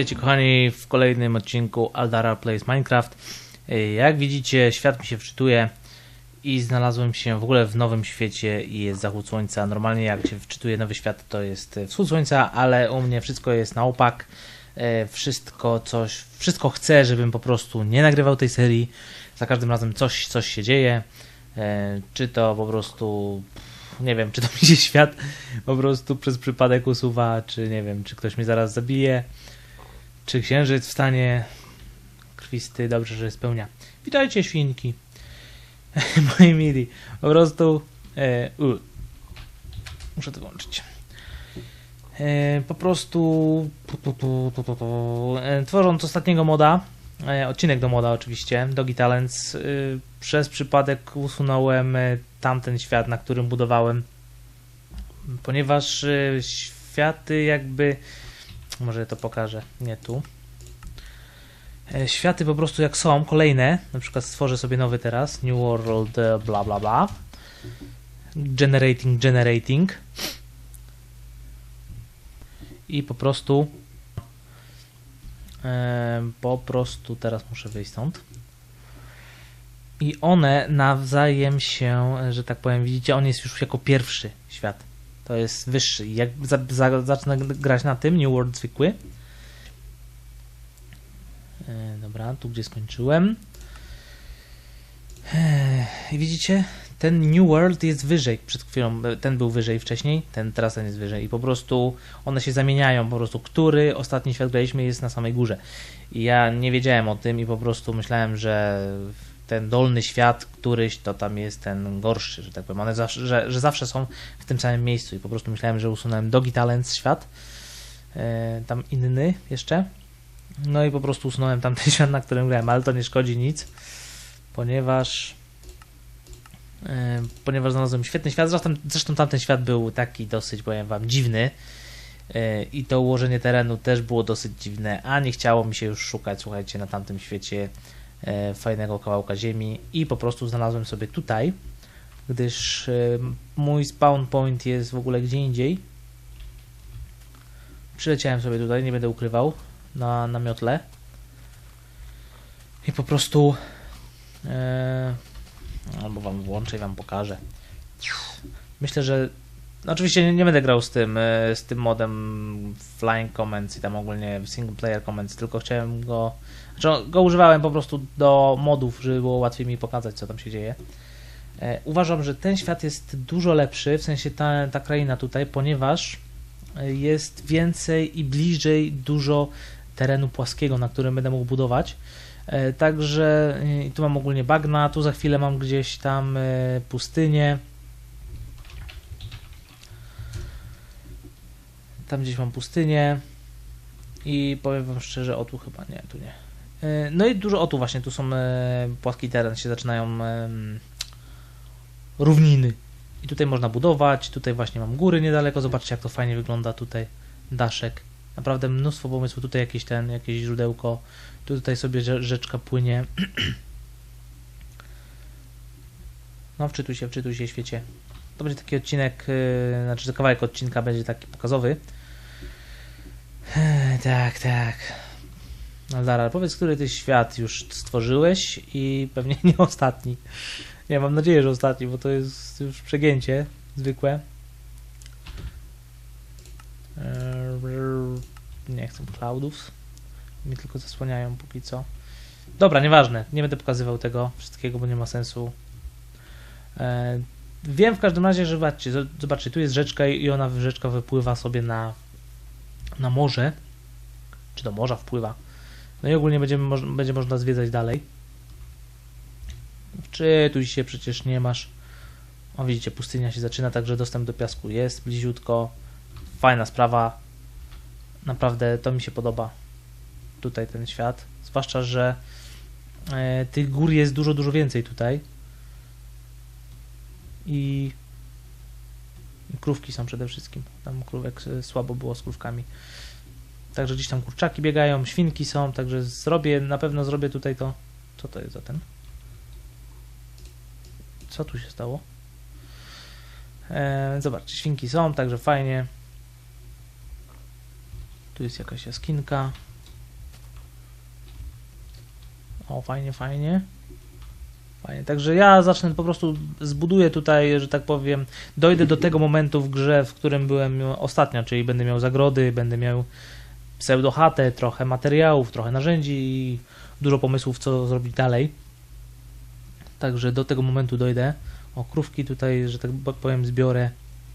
Witajcie kochani w kolejnym odcinku Aldara Plays Minecraft. Ej, Jak widzicie świat mi się wczytuje i znalazłem się w ogóle w nowym świecie i jest zachód słońca. Normalnie jak się wczytuje nowy świat to jest e, wschód słońca, ale u mnie wszystko jest na opak. E, Wszystko coś, wszystko chcę, żebym po prostu nie nagrywał tej serii. Za każdym razem coś, coś się dzieje. E, Czy to po prostu nie wiem, czy to mi się świat po prostu przez przypadek usuwa, czy nie wiem, czy ktoś mnie zaraz zabije, czy księżyc wstanie krwisty, dobrze, że spełnia. Witajcie świnki, moi mili, po prostu e, muszę to włączyć. E, po prostu pu, pu, pu, e, tworząc ostatniego moda, e, odcinek do moda oczywiście, Dogi Talents, e, przez przypadek usunąłem e, tamten świat, na którym budowałem, ponieważ światy jakby, może to pokażę, nie tu, E, światy po prostu jak są, kolejne, na przykład stworzę sobie nowy teraz, New World, e, bla bla bla, generating, generating. I po prostu e, po prostu teraz muszę wyjść stąd. I one nawzajem się, że tak powiem, widzicie, on jest już jako pierwszy świat. To jest wyższy. Jak za, za, zacznę grać na tym, New World zwykły. E, dobra, tu gdzie skończyłem. E, I widzicie, ten New World jest wyżej. Przed chwilą e, ten był wyżej wcześniej, ten teraz ten jest wyżej. I po prostu one się zamieniają. Po prostu, który ostatni świat graliśmy jest na samej górze. I ja nie wiedziałem o tym i po prostu myślałem, że ten dolny świat, któryś, to tam jest ten gorszy, że tak powiem. One zawsze, że, że zawsze są w tym samym miejscu i po prostu myślałem, że usunąłem Dogi Talents świat, e, tam inny jeszcze. No i po prostu usunąłem tamten świat, na którym grałem, ale to nie szkodzi nic, ponieważ e, ponieważ znalazłem świetny świat. Zresztą, zresztą tamten świat był taki dosyć, powiem wam, dziwny. E, I to ułożenie terenu też było dosyć dziwne, a nie chciało mi się już szukać, słuchajcie, na tamtym świecie fajnego kawałka ziemi i po prostu znalazłem sobie tutaj, gdyż e, mój spawn point jest w ogóle gdzie indziej. Przyleciałem sobie tutaj, nie będę ukrywał, na, na miotle. I po prostu e, albo wam włączę i wam pokażę. Myślę, że oczywiście nie, nie będę grał z tym, e, z tym modem Flying Comments i tam ogólnie Single Player Comments, tylko chciałem go, znaczy go używałem po prostu do modów, żeby było łatwiej mi pokazać, co tam się dzieje. E, Uważam, że ten świat jest dużo lepszy, w sensie ta, ta kraina tutaj, ponieważ e, jest więcej i bliżej dużo terenu płaskiego, na którym będę mógł budować. Także tu mam ogólnie bagna, tu za chwilę mam gdzieś tam pustynię. Tam gdzieś mam pustynię i powiem wam szczerze, o tu chyba nie, tu nie. E, No i dużo o tu właśnie, tu są e, płaski teren, się zaczynają równiny. I tutaj można budować, tutaj właśnie mam góry niedaleko, zobaczcie jak to fajnie wygląda tutaj, daszek. Naprawdę mnóstwo pomysłów, tutaj jakieś ten, jakieś źródełko, tu tutaj sobie rze- rzeczka płynie. No wczytuj się, wczytuj się, świecie. To będzie taki odcinek, yy, znaczy kawałek odcinka będzie taki pokazowy. Tak, tak. No Dara, powiedz, który ty świat już stworzyłeś i pewnie nie ostatni. Nie, mam nadzieję, że ostatni, bo to jest już przegięcie zwykłe. Eee, Nie chcę cloudów. Mi tylko zasłaniają póki co. Dobra, nieważne. Nie będę pokazywał tego wszystkiego, bo nie ma sensu. Eee, Wiem w każdym razie, że zobaczcie, zo- zobaczcie, tu jest rzeczka i ona rzeczka wypływa sobie na, na morze. Czy do morza wpływa. No i ogólnie będziemy, moż- będzie można zwiedzać dalej. Wczytuj się, przecież nie masz. O, widzicie, pustynia się zaczyna, także dostęp do piasku jest bliziutko. Fajna sprawa. Naprawdę to mi się podoba. Tutaj ten świat. Zwłaszcza, że e, tych gór jest dużo, dużo więcej tutaj. I, i krówki są przede wszystkim. Tam krówek e, słabo było z krówkami. Także gdzieś tam kurczaki biegają, świnki są, także zrobię, na pewno zrobię tutaj to. Co to jest za ten? Co tu się stało? E, zobaczcie, świnki są, także fajnie. Tu jest jakaś jaskinka. O, fajnie, fajnie. Fajnie. Także ja zacznę po prostu zbuduję tutaj, że tak powiem, dojdę do tego momentu w grze, w którym byłem ostatnio, czyli będę miał zagrody, będę miał pseudochatę, trochę materiałów, trochę narzędzi i dużo pomysłów, co zrobić dalej. Także do tego momentu dojdę. O, krówki tutaj, że tak powiem, zbiorę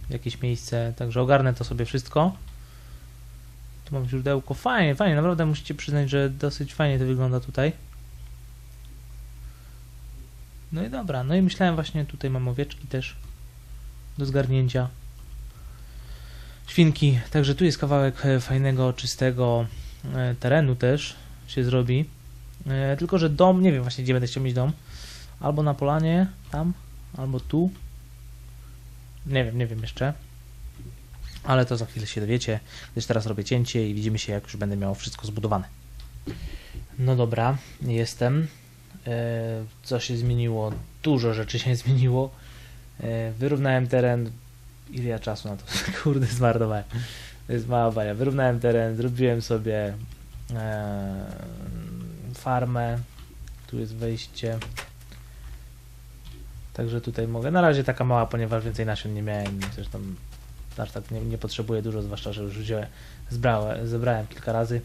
jakieś miejsce, także ogarnę to sobie wszystko. Tu mam źródełko. Fajnie, fajnie, naprawdę musicie przyznać, że dosyć fajnie to wygląda tutaj. No i dobra, no i myślałem właśnie, tutaj mam owieczki też do zgarnięcia. Świnki, także tu jest kawałek e, fajnego, czystego e, terenu też się zrobi. E, Tylko, że dom, nie wiem właśnie gdzie będę chciał mieć dom. Albo na polanie, tam, albo tu. Nie wiem, nie wiem jeszcze. Ale to za chwilę się dowiecie, gdyż teraz robię cięcie i widzimy się jak już będę miał wszystko zbudowane. No dobra, jestem. Co się zmieniło? Dużo rzeczy się zmieniło. Wyrównałem teren. Ile ja czasu na to? Kurde, zmarnowałem. To jest mała baja. Wyrównałem teren, zrobiłem sobie e, farmę. Tu jest wejście. Także tutaj mogę. Na razie taka mała, ponieważ więcej nasion nie miałem. Zresztą aż tak nie, nie potrzebuję dużo, zwłaszcza, że już wziąłem, zbrałem, zebrałem kilka razy.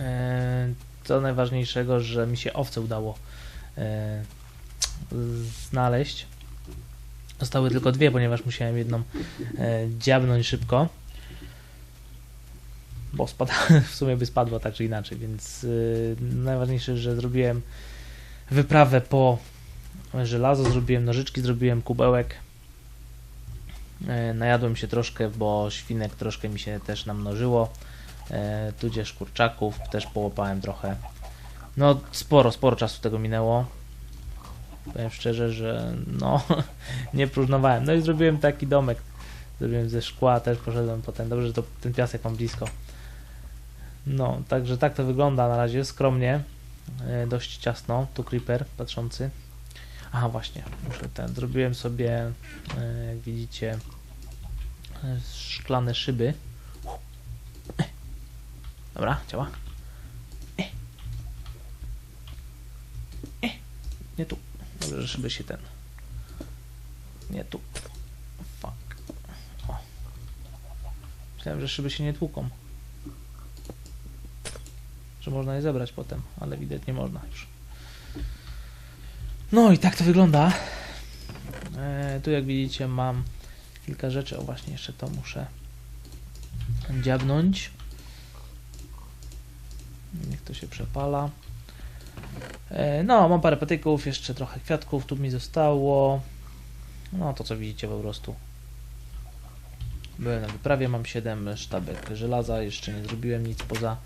E, co najważniejszego, że mi się owce udało e, znaleźć. Zostały tylko dwie, ponieważ musiałem jedną e, dziabnąć szybko. Bo spada, w sumie by spadła tak czy inaczej, więc e, najważniejsze, że zrobiłem wyprawę po żelazo, zrobiłem nożyczki, zrobiłem kubełek. E, najadłem się troszkę, bo świnek troszkę mi się też namnożyło. Tudzież kurczaków też połapałem trochę. No sporo, sporo czasu tego minęło. Powiem szczerze, że no nie próżnowałem. No i zrobiłem taki domek. Zrobiłem ze szkła, też poszedłem potem. Dobrze, że to ten piasek mam blisko. No, także tak to wygląda na razie, skromnie. E, dość ciasno. Tu creeper patrzący. Aha, właśnie, muszę ten. Zrobiłem sobie, e, jak widzicie, e, szklane szyby. Dobra, działa. Nie tu. Dobrze, że szyby się ten. Nie tu. Fuck. O. Myślałem, że szyby się nie tłuką. Że można je zebrać potem, ale widać nie można już. No i tak to wygląda. E, tu jak widzicie mam kilka rzeczy. O właśnie, jeszcze to muszę dziabnąć. Niech to się przepala. E, no, mam parę patyków, jeszcze trochę kwiatków tu mi zostało. No, to co widzicie po prostu. Byłem na wyprawie, mam 7 sztabek żelaza, jeszcze nie zrobiłem nic poza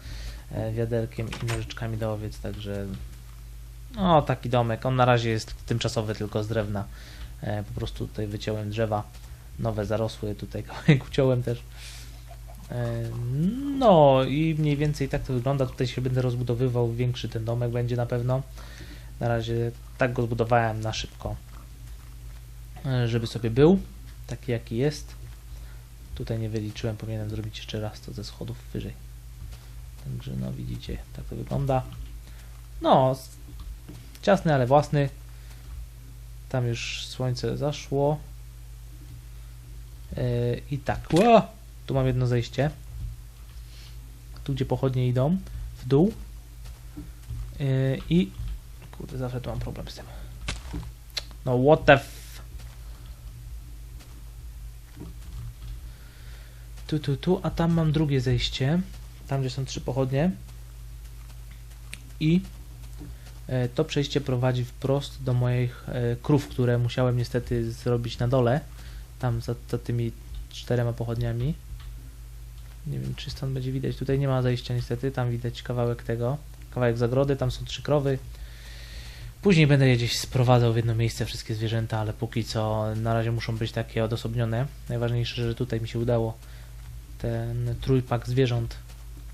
e, wiaderkiem i nożyczkami do owiec, także no, taki domek. On na razie jest tymczasowy, tylko z drewna. E, po prostu tutaj wyciąłem drzewa. Nowe zarosły, tutaj kawałek uciąłem też. E, no i mniej więcej tak to wygląda. Tutaj się będę rozbudowywał. Większy ten domek będzie na pewno. Na razie tak go zbudowałem na szybko, e, żeby sobie był taki jaki jest. Tutaj nie wyliczyłem, powinienem zrobić jeszcze raz to ze schodów wyżej. Także no widzicie, tak to wygląda. No, ciasny, ale własny. Tam już słońce zaszło. Yy, I tak! Tu mam jedno zejście. Tu, gdzie pochodnie idą, w dół. Yy, I kurde, zawsze tu mam problem z tym. No, what the f... Tu, tu, tu, a tam mam drugie zejście. Tam, gdzie są trzy pochodnie. I E, to przejście prowadzi wprost do moich e, krów, które musiałem niestety zrobić na dole, tam za, za tymi czterema pochodniami. Nie wiem, czy stąd będzie widać. Tutaj nie ma zejścia niestety, tam widać kawałek tego, kawałek zagrody, tam są trzy krowy. Później będę je gdzieś sprowadzał w jedno miejsce wszystkie zwierzęta, ale póki co na razie muszą być takie odosobnione. Najważniejsze, że tutaj mi się udało ten trójpak zwierząt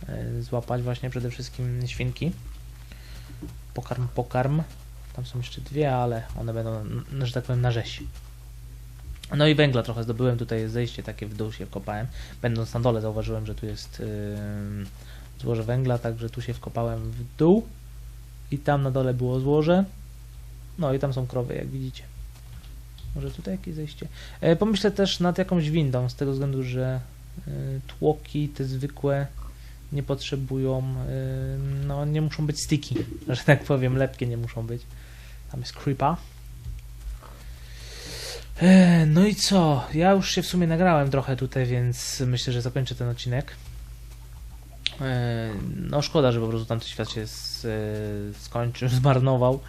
e, złapać, właśnie przede wszystkim świnki pokarm, pokarm. Tam są jeszcze dwie, ale one będą, że tak powiem, na rzeź. No i węgla trochę zdobyłem, tutaj jest zejście takie w dół się wkopałem. Będąc na dole zauważyłem, że tu jest yy, złoże węgla, także tu się wkopałem w dół. I tam na dole było złoże. No i tam są krowy, jak widzicie. Może tutaj jakieś zejście. E, pomyślę też nad jakąś windą, z tego względu, że e, tłoki, te zwykłe, nie potrzebują, e, no nie muszą być sticky, że tak powiem, lepkie nie muszą być. Tam jest creepa. E, no i co? Ja już się w sumie nagrałem trochę tutaj, więc myślę, że zakończę ten odcinek. E, No szkoda, że po prostu tamten świat się e, skończył, zmarnował.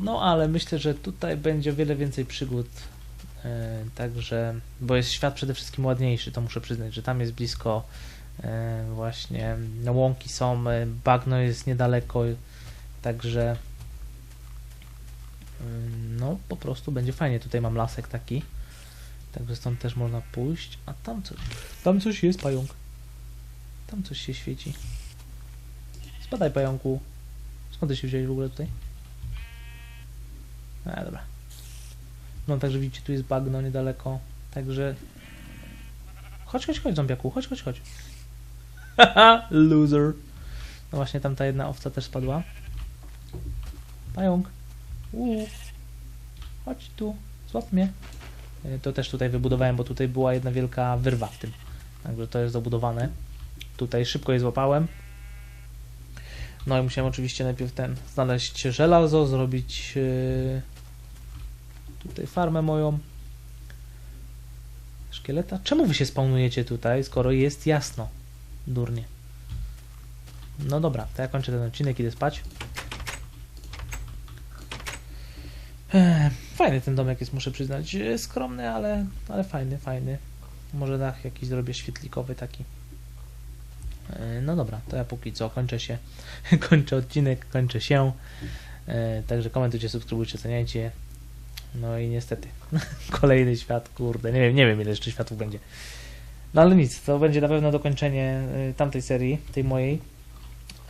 No ale myślę, że tutaj będzie o wiele więcej przygód. Także, bo jest świat przede wszystkim ładniejszy, to muszę przyznać, że tam jest blisko właśnie no, łąki są, bagno jest niedaleko, także no po prostu będzie fajnie. Tutaj mam lasek taki, także stąd też można pójść. A tam coś, tam coś jest, pająk. Tam coś się świeci. Spadaj, pająku. Skąd ty się wziąłeś w ogóle tutaj? A, dobra. No, także widzicie, tu jest bagno niedaleko, także... Chodź, chodź, chodź, zombiaku, chodź, chodź, chodź. Haha, loser. No właśnie, tam ta jedna owca też spadła. Pająk. Uuu. Chodź tu, złap mnie. E, To też tutaj wybudowałem, bo tutaj była jedna wielka wyrwa w tym. Także to jest dobudowane. Tutaj szybko je złapałem. No i musiałem oczywiście najpierw ten znaleźć żelazo, zrobić e, tutaj farmę moją. Szkieleta. Czemu wy się spawnujecie tutaj, skoro jest jasno? Durnie. No dobra, to ja kończę ten odcinek, idę spać. Fajny ten domek jest, muszę przyznać. E, Skromny, ale, ale fajny, fajny. Może dach jakiś zrobię świetlikowy taki. E, No dobra, to ja póki co kończę się. kończę odcinek, kończę się. E, Także komentujcie, subskrybujcie, oceniajcie. No i niestety kolejny świat, kurde, nie wiem, nie wiem ile jeszcze światów będzie. No ale nic, to będzie na pewno dokończenie e, tamtej serii, tej mojej.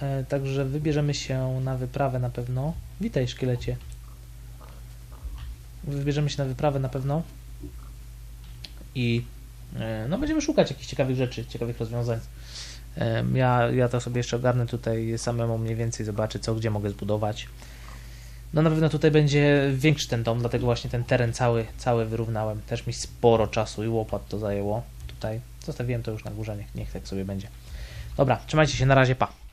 E, Także wybierzemy się na wyprawę na pewno. Witaj szkielecie. Wybierzemy się na wyprawę na pewno. I e, no będziemy szukać jakichś ciekawych rzeczy, ciekawych rozwiązań. Ja, ja to sobie jeszcze ogarnę tutaj samemu mniej więcej, zobaczę co, gdzie mogę zbudować. No na pewno tutaj będzie większy ten dom, dlatego właśnie ten teren cały, cały wyrównałem. Też mi sporo czasu i łopat to zajęło. Tutaj zostawiłem to już na górze, niech, niech tak sobie będzie. Dobra, trzymajcie się, na razie, pa.